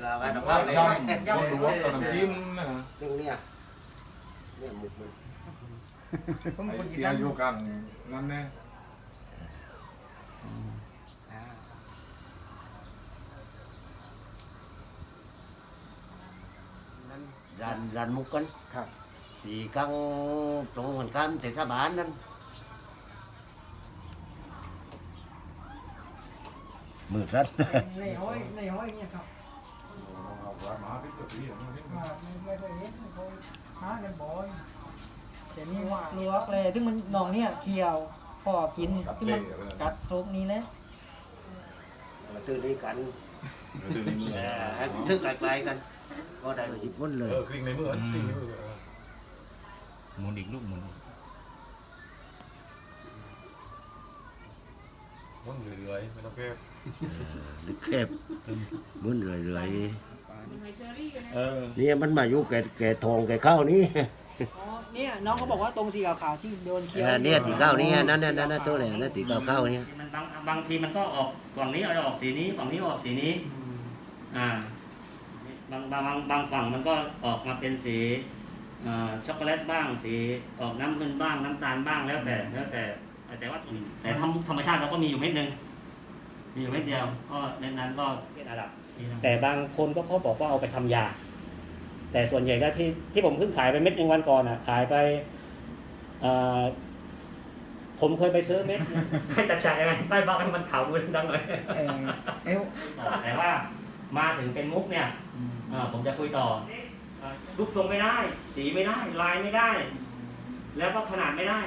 là vai đồng bào này ย่ำย่ำหลวงกับน้ำจิ้มนะฮะ tương nè nè một mình ผมคนไอ้กินเตียอยู่กันนั่นแน่ dàn dàn một cân ครับ. thì căng trong hoàn cam thì sao bán đó mưa rất ในห้อยในห้อยเนี่ยครับเอาหมาที่ตัวนี้อย่างนี้ว่าไม่ไม่เคยเห็นไม่เคยหาในบ่อยแต่นี่ว่าลวกเลยซึ่งมันหนองเนี่ยเคี่ยวพอกินกับซึ่งเล่มันอะไรกัดทุกนี้แหละ Mà từ đi cắn เดี๋ยวนี้มือ à, thức lại lại cắn có đại là dịp quân เอ lời อกลิ้งในมือกลิ้งในมือ หมุนอีกลูกหมุนอีก มันเรื่อยๆไม่ต้องแก้ được khép muốn rười rưỡi เออนี่มันมาอยู่แก่แก่ทองแก่ข้าวนี่อ๋อเนี่ยน้องเขาบอกว่าตรงสีขาวๆที่โดนเคี่ยวอ่าเนี่ยตีข้าวนี่นั่นนั่นนั่นนั่นตัวไหนนั่นตีข้าวข้าวเนี่ยมันบางบางทีมันก็ออกฝั่งนี้เอาออกสีนี้ฝั่งนี้ออกสีนี้ อ่า บางบางบางบางฝั่งมันก็ออกมาเป็นสีอ่าช็อกโกแลตบ้างสีออกน้ำเงินบ้างน้ำตาลบ้างแล้วแต่แล้วแต่ แต่ว่าแต่ธรรมธรรมชาติเราก็มีอยู่เม็ดหนึ่งมีอยู่เม็ดเดียวก็ในนั้นก็เป็นอาดับ แต่บางคนก็เขาบอกว่าเอาไปทำยา แต่ส่วนใหญ่ก็ที่ที่ผมเพิ่งขายไปเม็ดหนึ่งวันก่อนอะ ขายไปเอ่อผมเคยไปซื้อเม็ดให้จัดฉากยังไงใต้บ้านให้มันขาวมือดังเลยเออเอ้วแต่ว่ามาถึงเป็นมุกเนี่ยเอ่อผมจะคุยต่อเอ่อรูปทรงไม่ได้ สีไม่ได้ ลายไม่ได้ แล้วก็ขนาดไม่ได้